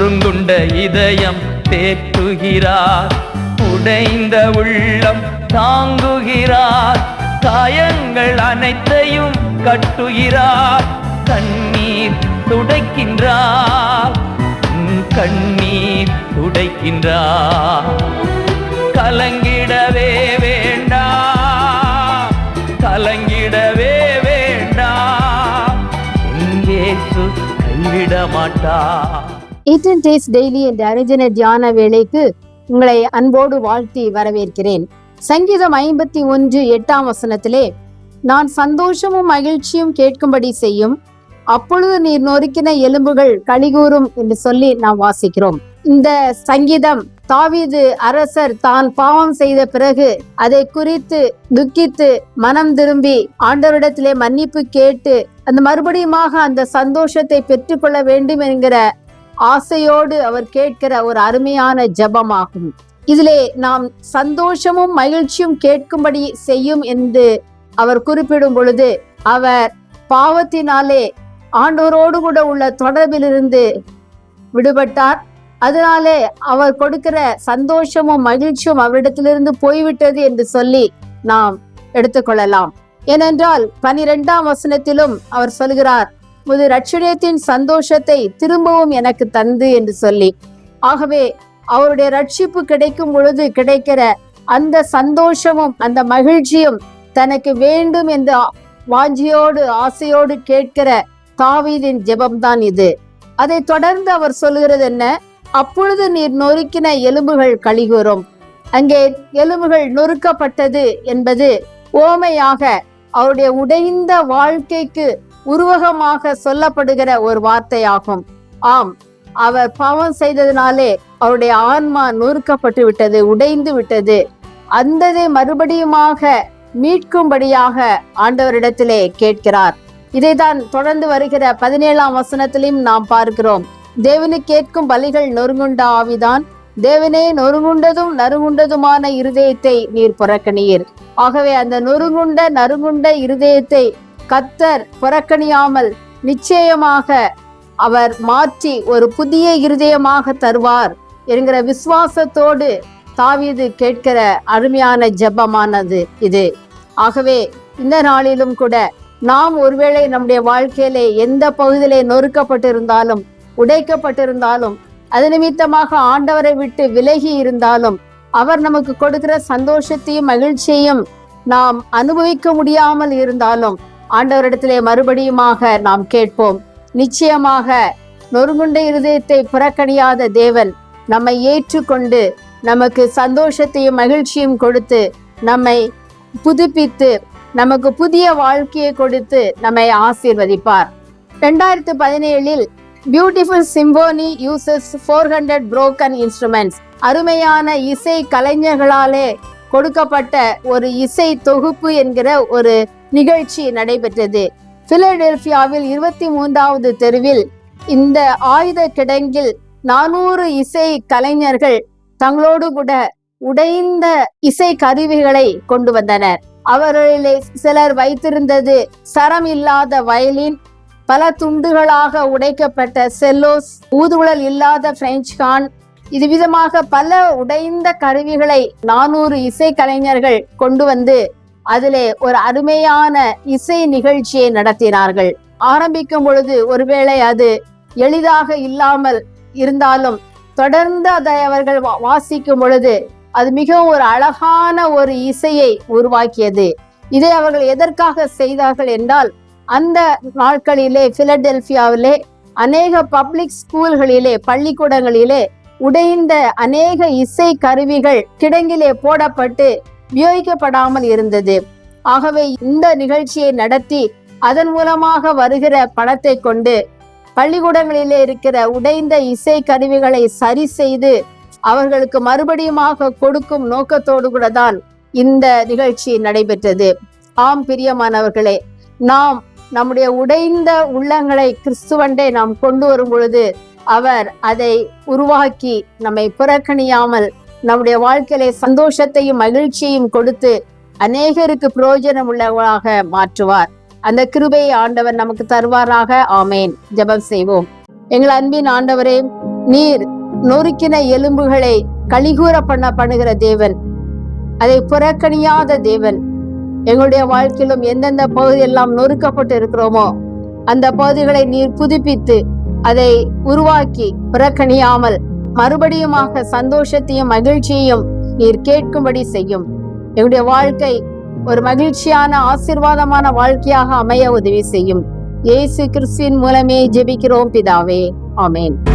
நொறுங்குண்ட இதயம் தேற்றுகிறார். உடைந்த உள்ளம் தாங்குகிறார். காயங்கள் அனைத்தையும் கட்டுகிறார். கண்ணீர் துடைக்கின்றார். கண்ணீர் துடைக்கின்றார். கலங்கிடவே வேண்டாம் கலங்கிடவே வேண்டாம் இங்கே கைவிட மாட்டார் ஈட்டன் டேஸ் டெய்லி என்ற அனுஜன தியான வேலைக்கு உங்களை அன்போடு வாழ்த்தி வரவேற்கிறேன். சங்கீதம் ஐம்பத்தி ஒன்று எட்டாம் வசனத்திலே நான் சந்தோஷமும் மகிழ்ச்சியும் கேட்கும்படி செய்யும். அப்பொழுது நீர் நொறுக்கின எலும்புகள் கழிகூறும் என்று சொல்லி நாம் வாசிக்கிறோம். இந்த சங்கீதம் தாவீது அரசர் தான் பாவம் செய்த பிறகு அதை குறித்து துக்கித்து மனம் திரும்பி ஆண்டவரிடத்திலே மன்னிப்பு கேட்டு அந்த மறுபடியுமாக அந்த சந்தோஷத்தை பெற்றுக்கொள்ள வேண்டும் என்கிற ஆசையோடு அவர் கேட்கிற ஒரு அருமையான ஜெபமாகும். இதிலே நாம் சந்தோஷமும் மகிழ்ச்சியும் கேட்கும்படி செய்யும் என்று அவர் குறிப்பிடும் பொழுது அவர் பாவத்தினாலே ஆண்டவரோடு கூட உள்ள தொடர்பிலிருந்து விடுபட்டார். அதனாலே அவர் கொடுக்கிற சந்தோஷமும் மகிழ்ச்சியும் அவரிடத்திலிருந்து போய்விட்டது என்று சொல்லி நாம் எடுத்துக்கொள்ளலாம் ஏனென்றால் பனிரெண்டாம் வசனத்திலும் அவர் சொல்கிறார் உமது ரட்சணியத்தின் சந்தோஷத்தை திரும்பவும் எனக்கு தந்து என்று சொல்லி ஆகவே அவருடைய ரட்சிப்பு கிடைக்கும் பொழுது கிடைக்கிற அந்த சந்தோஷமும் அந்த மகிழ்ச்சியும் தனக்கு வேண்டும் என்று வாஞ்சியோடு ஆசையோடு கேட்கிற தாவீதின் ஜெபம்தான் இது. அதை தொடர்ந்து அவர் சொல்லுகிறது என்ன? அப்பொழுது நீர் நொறுக்கின எலும்புகள் கழிகுறும். அங்கே எலும்புகள் நொறுக்கப்பட்டது என்பது ஓமையாக அவருடைய உடைந்த வாழ்க்கைக்கு உருவகமாக சொல்லப்படுகிற ஒரு வார்த்தையாகும். ஆம் அவர் பாவம் செய்ததினாலே அவருடைய ஆன்மா நொறுக்கப்பட்டு விட்டது உடைந்து விட்டது. அந்ததை மறுபடியுமாக மீட்கும்படியாக ஆண்டவரிடத்திலே கேட்கிறார். இதைதான் தொடர்ந்து வருகிற பதினேழாம் வசனத்திலையும் நாம் பார்க்கிறோம். தேவனு கேட்கும் பலிகள் நொறுங்குண்ட ஆவிதான். தேவனே நொறுங்குண்டதும் நறுங்குண்டதுமான இருதயத்தை நீர் புறக்கணியீர். ஆகவே அந்த நொறுங்குண்ட நறுங்குண்ட இருதயத்தை கத்தர் புறக்கணியாமல் நிச்சயமாக அவர் மாற்றி ஒரு புதிய இருதயமாக தருவார் என்கிற விசுவாசத்தோடு தாவீது கேட்கிற அருமையான ஜெபமானது இது. ஆகவே இந்த நாளிலும் கூட நாம் ஒருவேளை நம்முடைய வாழ்க்கையிலே எந்த பகுதியிலே நொறுக்கப்பட்டிருந்தாலும் உடைக்கப்பட்டிருந்தாலும் அது நிமித்தமாக ஆண்டவரை விட்டு விலகி இருந்தாலும் அவர் நமக்கு கொடுக்கிற சந்தோஷத்தையும் மகிழ்ச்சியையும் நாம் அனுபவிக்க முடியாமல் இருந்தாலும் ஆண்டவரிடத்திலே மறுபடியுமாக நாம் கேட்போம். நிச்சயமாக நொறுங்குண்ட இருதயத்தை புறக்கணியாத தேவன் நம்மை ஏற்றுக்கொண்டு நமக்கு சந்தோஷத்தையும் மகிழ்ச்சியும் கொடுத்து நம்மை புதுப்பித்து நமக்கு புதிய வாழ்க்கையை கொடுத்து நம்மை ஆசீர்வதிப்பார். ரெண்டாயிரத்து பதினேழில் beautiful symphony uses four hundred broken instruments அருமையான இசை கலைஞர்களாலே கொடுக்கப்பட்ட ஒரு இசை தொகுப்பு என்கிற ஒரு நிகழ்ச்சி நடைபெற்றது. பிலடெல்பியாவில் இருபத்தி மூன்றாவது தெருவில் இந்த ஆயுத கிடங்கில் நானூறு இசை கலைஞர்கள் தங்களோடு கூட உடைந்த இசை கருவிகளை கொண்டு வந்தனர். அவர்களிலே சிலர் வைத்திருந்தது சரம் இல்லாத வயலின் பல துண்டுகளாக உடைக்கப்பட்ட செல்லோஸ் ஊதுகுழல் இல்லாத பிரெஞ்சு கான் இது விதமாக பல உடைந்த கருவிகளை நானூறு இசை கலைஞர்கள் கொண்டு வந்து அதிலே ஒரு அருமையான இசை நிகழ்ச்சியை நடத்தினார்கள். ஆரம்பிக்கும் பொழுது ஒருவேளை அது எளிதாக இல்லாமல் இருந்தாலும் தொடர்ந்து அதை அவர்கள் வா- வாசிக்கும் பொழுது அது மிகவும் ஒரு அழகான ஒரு இசையை உருவாக்கியது. இதை அவர்கள் எதற்காக செய்தார்கள் என்றால் அந்த நாட்களிலே பிலடெல்பியாவிலே அநேக பப்ளிக் ஸ்கூல்களிலே பள்ளிக்கூடங்களிலே உடைந்த அநேக இசை கருவிகள் கிடங்கிலே போடப்பட்டு உபயோகிக்கப்படாமல் இருந்தது. ஆகவே இந்த நிகழ்ச்சியை நடத்தி அதன் மூலமாக வருகிற பணத்தை கொண்டு பள்ளிக்கூடங்களிலே இருக்கிற உடைந்த இசை கருவிகளை சரி செய்து அவர்களுக்கு மறுபடியுமாக கொடுக்கும் நோக்கத்தோடு கூட தான் இந்த நிகழ்ச்சி நடைபெற்றது. ஆம் பிரியமானவர்களே நாம் நம்முடைய உடைந்த உள்ளங்களை கிறிஸ்துவண்டே நாம் கொண்டு வரும் பொழுது அவர் அதை உருவாக்கி நம்மை புறக்கணியாமல் நம்முடைய வாழ்க்கையிலே சந்தோஷத்தையும் மகிழ்ச்சியையும் கொடுத்து அநேகருக்கு பிரயோஜனம் உள்ளவராக மாற்றுவார். அந்த கிருபையை ஆண்டவர் நமக்கு தருவாராக. ஆமேன். ஜெபம் செய்வோம். எங்கள் அன்பின் ஆண்டவரே நீர் நொறுக்கின எலும்புகளை கழிகூற பண்ண பண்ணுகிற தேவன். அதை புறக்கணியாத தேவன். எங்களுடைய வாழ்க்கையிலும் எந்தெந்த பகுதி எல்லாம் நொறுக்கப்பட்டு இருக்கிறோமோ அந்த பகுதிகளை நீர் புதுப்பித்து அதை உருவாக்கி புறக்கணியாமல் மறுபடியுமாக சந்தோஷத்தையும் மகிழ்ச்சியையும் நீர் கேட்கும்படி செய்யும். எங்களுடைய வாழ்க்கை ஒரு மகிழ்ச்சியான ஆசீர்வாதமான வாழ்க்கையாக அமைய உதவி செய்யும். இயேசு கிறிஸ்துவின் மூலமே ஜெபிக்கிறோம் பிதாவே. ஆமேன்.